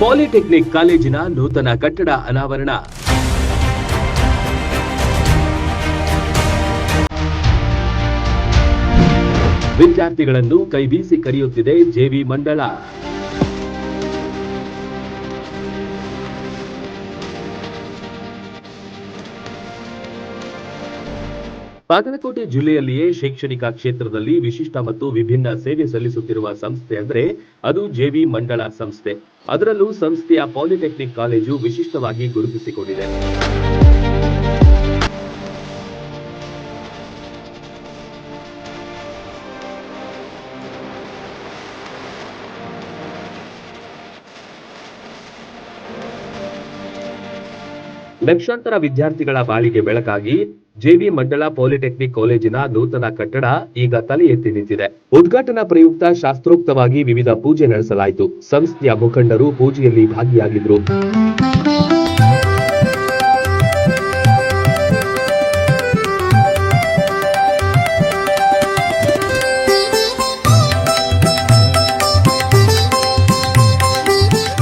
Polytechnic ಕಾಲೇಜಿನ ನೂತನ ಕಟ್ಟಡ ಅನಾವರಣ. ವಿದ್ಯಾರ್ಥಿಗಳನ್ನು ಕೈಬೀಸಿ ಕರೆಯುತ್ತಿದೆ ಜೆವಿ ಮಂಡಳ. ಬಾಗಲಕೋಟೆ ಜಿಲ್ಲೆಯಲ್ಲಿಯೇ ಶೈಕ್ಷಣಿಕ ಕ್ಷೇತ್ರದಲ್ಲಿ ವಿಶಿಷ್ಟ ಮತ್ತು ವಿಭಿನ್ನ ಸೇವೆ ಸಲ್ಲಿಸುತ್ತಿರುವ ಸಂಸ್ಥೆ ಅಂದರೆ ಅದು ಜೆವಿ ಮಂಡಳ ಸಂಸ್ಥೆ. ಅದರಲ್ಲೂ ಸಂಸ್ಥೆಯ ಪಾಲಿಟೆಕ್ನಿಕ್ ಕಾಲೇಜು ವಿಶಿಷ್ಟವಾಗಿ ಗುರುತಿಸಿಕೊಂಡಿದೆ. ಲಕ್ಷಾಂತರ ವಿದ್ಯಾರ್ಥಿಗಳ ಬಾಳಿಗೆ ಬೆಳಕಾಗಿ ಜೆವಿ ಮಂಡಳ ಪಾಲಿಟೆಕ್ನಿಕ್ ಕಾಲೇಜಿನ ನೂತನ ಕಟ್ಟಡ ಈಗ ತಲೆ ಎತ್ತಿ ನಿಂತಿದೆ. ಉದ್ಘಾಟನಾ ಪ್ರಯುಕ್ತ ಶಾಸ್ತ್ರೋಕ್ತವಾಗಿ ವಿವಿಧ ಪೂಜೆ ನಡೆಸಲಾಯಿತು. ಸಂಸ್ಥೆಯ ಮುಖಂಡರು ಪೂಜೆಯಲ್ಲಿ ಭಾಗಿಯಾಗಿದ್ರು.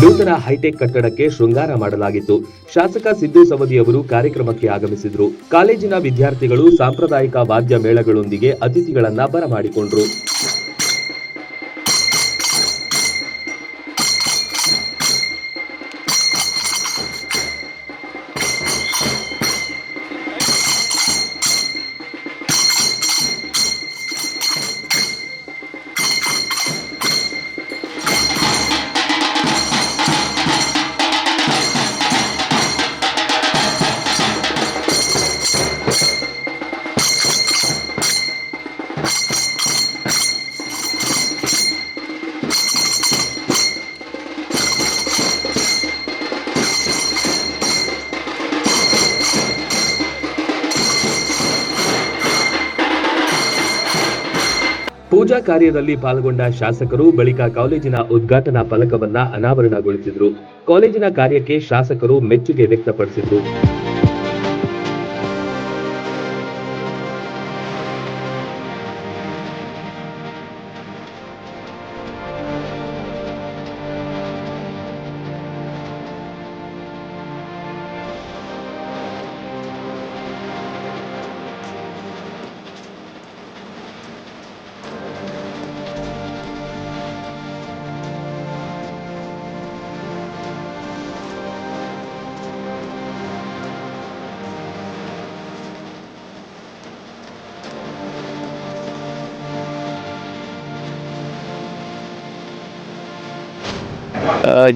ನೂತನ ಹೈಟೆಕ್ ಕಟ್ಟಡಕ್ಕೆ ಶೃಂಗಾರ ಮಾಡಲಾಗಿತ್ತು. ಶಾಸಕ ಸಿದ್ದು ಸವದಿ ಅವರು ಕಾರ್ಯಕ್ರಮಕ್ಕೆ ಆಗಮಿಸಿದ್ರು. ಕಾಲೇಜಿನ ವಿದ್ಯಾರ್ಥಿಗಳು ಸಾಂಪ್ರದಾಯಿಕ ವಾದ್ಯ ಮೇಳಗಳೊಂದಿಗೆ ಅತಿಥಿಗಳನ್ನ ಬರಮಾಡಿಕೊಂಡ್ರು. ಪೂಜಾ ಕಾರ್ಯದಲ್ಲಿ ಪಾಲ್ಗೊಂಡ ಶಾಸಕರು ಬಳಿಕ ಕಾಲೇಜಿನ ಉದ್ಘಾಟನಾ ಫಲಕವನ್ನ ಅನಾವರಣಗೊಳಿಸಿದ್ರು. ಕಾಲೇಜಿನ ಕಾರ್ಯಕ್ಕೆ ಶಾಸಕರು ಮೆಚ್ಚುಗೆ ವ್ಯಕ್ತಪಡಿಸಿದ್ರು.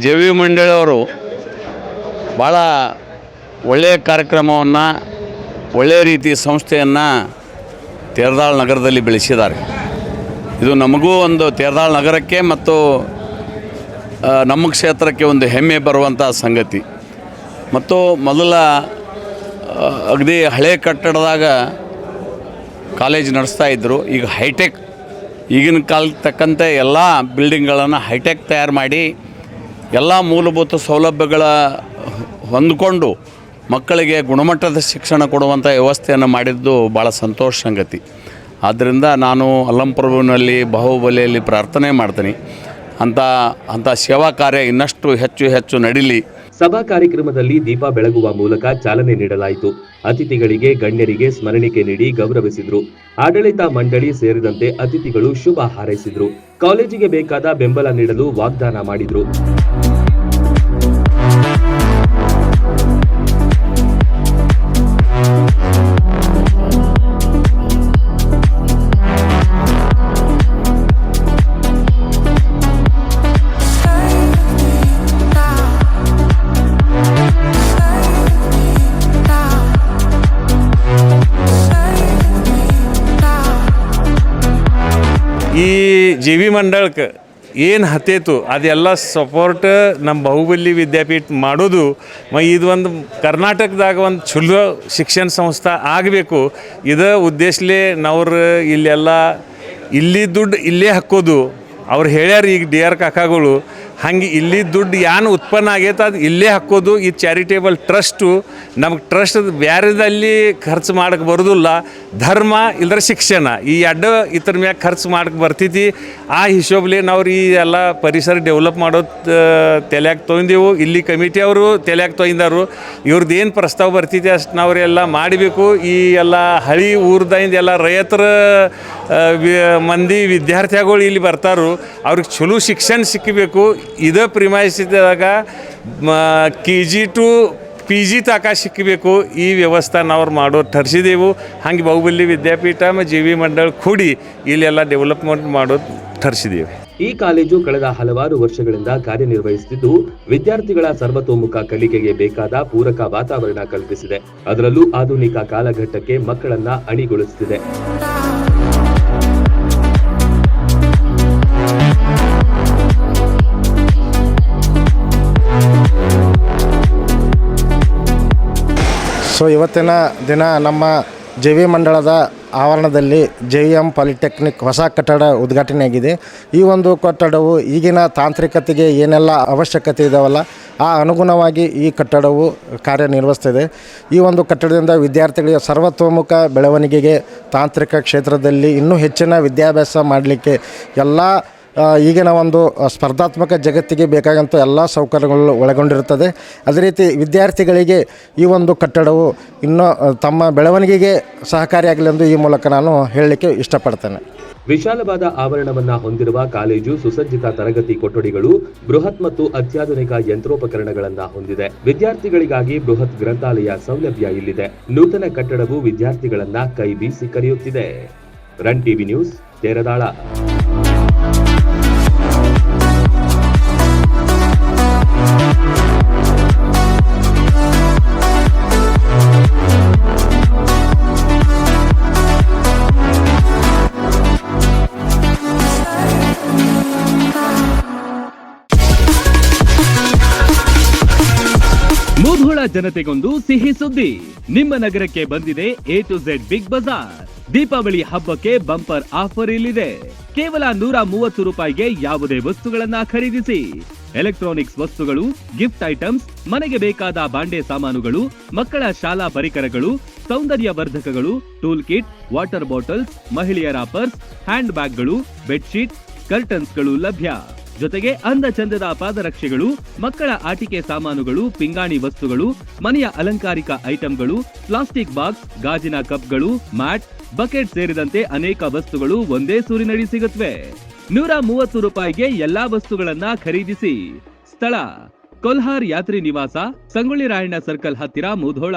ಜೆ ವಿ ಮಂಡಳಿಯವರು ಭಾಳ ಒಳ್ಳೆಯ ಕಾರ್ಯಕ್ರಮವನ್ನು ಒಳ್ಳೆಯ ರೀತಿ ಸಂಸ್ಥೆಯನ್ನು ತೇರದಾಳ್ ನಗರದಲ್ಲಿ ಬೆಳೆಸಿದ್ದಾರೆ. ಇದು ನಮಗೂ ಒಂದು ತೇರದಾಳ್ ನಗರಕ್ಕೆ ಮತ್ತು ನಮ್ಮ ಕ್ಷೇತ್ರಕ್ಕೆ ಒಂದು ಹೆಮ್ಮೆ ಬರುವಂಥ ಸಂಗತಿ. ಮತ್ತು ಮೊದಲ ಅಗದಿ ಹಳೆ ಕಟ್ಟಡದಾಗ ಕಾಲೇಜ್ ನಡೆಸ್ತಾ ಇದ್ದರು ಈಗ ಹೈಟೆಕ್, ಈಗಿನ ಕಾಲಕ್ಕೆ ತಕ್ಕಂತೆ ಎಲ್ಲ ಬಿಲ್ಡಿಂಗ್ಗಳನ್ನು ಹೈಟೆಕ್ ತಯಾರು ಮಾಡಿ ಎಲ್ಲ ಮೂಲಭೂತ ಸೌಲಭ್ಯಗಳ ಹೊಂದಿಕೊಂಡು ಮಕ್ಕಳಿಗೆ ಗುಣಮಟ್ಟದ ಶಿಕ್ಷಣ ಕೊಡುವಂಥ ವ್ಯವಸ್ಥೆಯನ್ನು ಮಾಡಿದ್ದು ಭಾಳ ಸಂತೋಷ ಸಂಗತಿ. ಆದ್ದರಿಂದ ನಾನು ಅಲ್ಲಂಪ್ರಭುವಿನಲ್ಲಿ ಬಾಹುಬಲಿಯಲ್ಲಿ ಪ್ರಾರ್ಥನೆ ಮಾಡ್ತೀನಿ. ಅಂಥ ಅಂಥ ಸೇವಾ ಕಾರ್ಯ ಇನ್ನಷ್ಟು ಹೆಚ್ಚು ಹೆಚ್ಚು ನಡೀಲಿ. ಸಭಾ ಕಾರ್ಯಕ್ರಮದಲ್ಲಿ ದೀಪ ಬೆಳಗುವ ಮೂಲಕ ಚಾಲನೆ ನೀಡಲಾಯಿತು. ಅತಿಥಿಗಳಿಗೆ, ಗಣ್ಯರಿಗೆ ಸ್ಮರಣಿಕೆ ನೀಡಿ ಗೌರವಿಸಿದ್ರು. ಆಡಳಿತ ಮಂಡಳಿ ಸೇರಿದಂತೆ ಅತಿಥಿಗಳು ಶುಭ ಹಾರೈಸಿದ್ರು. ಕಾಲೇಜಿಗೆ ಬೇಕಾದ ಬೆಂಬಲ ನೀಡಲು ವಾಗ್ದಾನ ಮಾಡಿದ್ರು. ಈ ಜಿ ವಿ ಮಂಡಳಕ್ಕೆ ಏನು ಹತ್ತೇತು ಅದೆಲ್ಲ ಸಪೋರ್ಟ್ ನಮ್ಮ ಬಾಹುಬಲಿ ವಿದ್ಯಾಪೀಠ ಮಾಡೋದು, ಮ ಇದು ಒಂದು ಕರ್ನಾಟಕದಾಗ ಒಂದು ಚಲೋ ಶಿಕ್ಷಣ ಸಂಸ್ಥೆ ಆಗಬೇಕು. ಇದ ಉದ್ದೇಶಲೇ ನಾವ್ರ ಇಲ್ಲೆಲ್ಲ, ಇಲ್ಲಿ ದುಡ್ಡು ಇಲ್ಲೇ ಹಾಕೋದು. ಅವ್ರು ಹೇಳ್ಯಾರ ಈಗ ಡಿ ಆರ್ ಕಾಕಾಗಳು ಹಂಗೆ ಇಲ್ಲಿ ದುಡ್ಡು ಏನು ಉತ್ಪನ್ನ ಆಗೈತೆ ಅದು ಇಲ್ಲೇ ಹಾಕೋದು, ಈ ಚಾರಿಟೇಬಲ್ ಟ್ರಸ್ಟು ನಮಗೆ ಟ್ರಸ್ಟ್ ಬೇರೆದಲ್ಲಿ ಖರ್ಚು ಮಾಡಕ್ಕೆ ಬರೋದಿಲ್ಲ. ಧರ್ಮ ಇಲ್ಲದ್ರೆ ಶಿಕ್ಷಣ. ಈ ಎಡ್ಡ ಇದ್ರ ಮ್ಯಾಗ ಖರ್ಚು ಮಾಡಕ್ಕೆ ಬರ್ತೈತಿ. ಆ ಹಿಶೋಬ್ಲಿ ನಾವು ಈ ಎಲ್ಲ ಪರಿಸರ ಡೆವಲಪ್ ಮಾಡೋದು ತಲೆಯಾಗ ತೊಗೊಂಡೆವು ಇಲ್ಲಿ ಕಮಿಟಿ ಅವರು ತಲೆಯಾಗ ತೊಗೊಂಡಾರು ಇವ್ರದ್ದು ಏನು ಪ್ರಸ್ತಾವ ಬರ್ತೈತಿ ಅಷ್ಟು ನಾವ್ರೆಲ್ಲ ಮಾಡಬೇಕು. ಈ ಎಲ್ಲ ಹಳಿ ಊರ್ದಿಂದ ಎಲ್ಲ ರೈತರ ಮಂದಿ ವಿದ್ಯಾರ್ಥಿಗಳು ಇಲ್ಲಿ ಬರ್ತಾರೋ. ಅವ್ರಿಗೆ ಚಲೋ ಶಿಕ್ಷಣ ಸಿಕ್ಕಬೇಕು. ಇದೇ ಪ್ರಿಮಾಯಿಸಿದಾಗ K G to P G ತಾಕ ಸಿಕ್ಕಬೇಕು. ಈ ವ್ಯವಸ್ಥೆ ನಾವು ಮಾಡೋ ತರಿಸಿದೆವು ಹಂಗೆ ಬಾಹುಬಲಿ ವಿದ್ಯಾಪೀಠ ಮತ್ತು ಜಿ ವಿ ಮಂಡಳ ಕೂಡಿ ಇಲ್ಲೆಲ್ಲ ಡೆವಲಪ್ಮೆಂಟ್ ಮಾಡೋದು ತರಿಸಿದ್ದೀವಿ ಈ ಕಾಲೇಜು ಕಳೆದ ಹಲವಾರು ವರ್ಷಗಳಿಂದ ಕಾರ್ಯನಿರ್ವಹಿಸುತ್ತಿದ್ದು ವಿದ್ಯಾರ್ಥಿಗಳ ಸರ್ವತೋಮುಖ ಕಲಿಕೆಗೆ ಬೇಕಾದ ಪೂರಕ ವಾತಾವರಣ ಕಲ್ಪಿಸಿದೆ. ಅದರಲ್ಲೂ ಆಧುನಿಕ ಕಾಲಘಟ್ಟಕ್ಕೆ ಮಕ್ಕಳನ್ನ ಅಣಿಗೊಳಿಸುತ್ತಿದೆ ಸೊ ಇವತ್ತಿನ ದಿನ ನಮ್ಮ ಜೆ ವಿ ಮಂಡಳದ ಆವರಣದಲ್ಲಿ ಜೆ ವಿ ಎಂ ಪಾಲಿಟೆಕ್ನಿಕ್ ಹೊಸ ಕಟ್ಟಡ ಉದ್ಘಾಟನೆಯಾಗಿದೆ. ಈ ಒಂದು ಕಟ್ಟಡವು ಈಗಿನ ತಾಂತ್ರಿಕತೆಗೆ ಏನೆಲ್ಲ ಅವಶ್ಯಕತೆ ಇದಾವಲ್ಲ, ಆ ಅನುಗುಣವಾಗಿ ಈ ಕಟ್ಟಡವು ಕಾರ್ಯನಿರ್ವಹಿಸ್ತಿದೆ. ಈ ಒಂದು ಕಟ್ಟಡದಿಂದ ವಿದ್ಯಾರ್ಥಿಗಳಿಗೆ ಸರ್ವತೋಮುಖ ಬೆಳವಣಿಗೆಗೆ ತಾಂತ್ರಿಕ ಕ್ಷೇತ್ರದಲ್ಲಿ ಇನ್ನೂ ಹೆಚ್ಚಿನ ವಿದ್ಯಾಭ್ಯಾಸ ಮಾಡಲಿಕ್ಕೆ ಎಲ್ಲ ಈಗಿನ ಒಂದು ಸ್ಪರ್ಧಾತ್ಮಕ ಜಗತ್ತಿಗೆ ಬೇಕಾದಂಥ ಎಲ್ಲ ಸೌಕರ್ಯಗಳು ಒಳಗೊಂಡಿರುತ್ತದೆ. ಅದೇ ರೀತಿ ವಿದ್ಯಾರ್ಥಿಗಳಿಗೆ ಈ ಒಂದು ಕಟ್ಟಡವು ಇನ್ನೂ ತಮ್ಮ ಬೆಳವಣಿಗೆಗೆ ಸಹಕಾರಿಯಾಗಲೆಂದು ಈ ಮೂಲಕ ನಾನು ಹೇಳಲಿಕ್ಕೆ ಇಷ್ಟಪಡ್ತೇನೆ. ವಿಶಾಲವಾದ ಆವರಣವನ್ನು ಹೊಂದಿರುವ ಕಾಲೇಜು ಸುಸಜ್ಜಿತ ತರಗತಿ ಕೊಠಡಿಗಳು ಬೃಹತ್ ಮತ್ತು ಅತ್ಯಾಧುನಿಕ ಯಂತ್ರೋಪಕರಣಗಳನ್ನು ಹೊಂದಿದೆ. ವಿದ್ಯಾರ್ಥಿಗಳಿಗಾಗಿ ಬೃಹತ್ ಗ್ರಂಥಾಲಯ ಸೌಲಭ್ಯ ಇಲ್ಲಿದೆ. ನೂತನ ಕಟ್ಟಡವು ವಿದ್ಯಾರ್ಥಿಗಳನ್ನ ಕೈ ಬೀಸಿ ಕರೆಯುತ್ತಿದೆ. Run TV news, Teradal. Mudhol ಜನತೆಗೊಂದು ಸಿಹಿ ಸುದ್ದಿ. ನಿಮ್ಮ ನಗರಕ್ಕೆ ಬಂದಿದೆ A to Z Big Bazaar Deepavali ಹಬ್ಬಕ್ಕೆ ಬಂಪರ್ ಆಫರ್ ಇಲ್ಲಿದೆ. ಕೇವಲ ನೂರ ಮೂವತ್ತು ರೂಪಾಯಿಗೆ ಯಾವುದೇ ವಸ್ತುಗಳನ್ನ ಖರೀದಿಸಿ. ಎಲೆಕ್ಟ್ರಾನಿಕ್ಸ್ ವಸ್ತುಗಳು, ಗಿಫ್ಟ್ ಐಟಮ್ಸ್, ಮನೆಗೆ ಬೇಕಾದ ಬಾಂಡೆ ಸಾಮಾನುಗಳು, ಮಕ್ಕಳ ಶಾಲಾ ಪರಿಕರಗಳು ಸೌಂದರ್ಯ ವರ್ಧಕಗಳು ಟೂಲ್ ಕಿಟ್, ವಾಟರ್ ಬಾಟಲ್ಸ್, ಮಹಿಳೆಯರ ಪರ್ಸ್, ಹ್ಯಾಂಡ್ ಬ್ಯಾಗ್ಗಳು, ಬೆಡ್ಶೀಟ್, ಕರ್ಟನ್ಸ್ಗಳು ಲಭ್ಯ. ಜೊತೆಗೆ ಅಂದ ಚಂದದ ಪಾದರಕ್ಷೆಗಳು, ಮಕ್ಕಳ ಆಟಿಕೆ ಸಾಮಾನುಗಳು, ಪಿಂಗಾಣಿ ವಸ್ತುಗಳು, ಮನೆಯ ಅಲಂಕಾರಿಕ ಐಟಂಗಳು, ಪ್ಲಾಸ್ಟಿಕ್ ಬಾಕ್ಸ್, ಗಾಜಿನ ಕಪ್ಗಳು, ಮ್ಯಾಟ್, ಬಕೆಟ್ ಸೇರಿದಂತೆ ಅನೇಕ ವಸ್ತುಗಳು ಒಂದೇ ಸೂರಿನಡಿ ಸಿಗುತ್ತವೆ ನೂರ ಮೂವತ್ತು ರೂಪಾಯಿಗೆ ಎಲ್ಲಾ ವಸ್ತುಗಳನ್ನ ಖರೀದಿಸಿ. ಸ್ಥಳ, ಕೊಲ್ಹಾರ್ ಯಾತ್ರಿ ನಿವಾಸ, ಸಂಗೊಳ್ಳಿ ರಾಯಣ್ಣ ಸರ್ಕಲ್ ಹತ್ತಿರ Mudhol.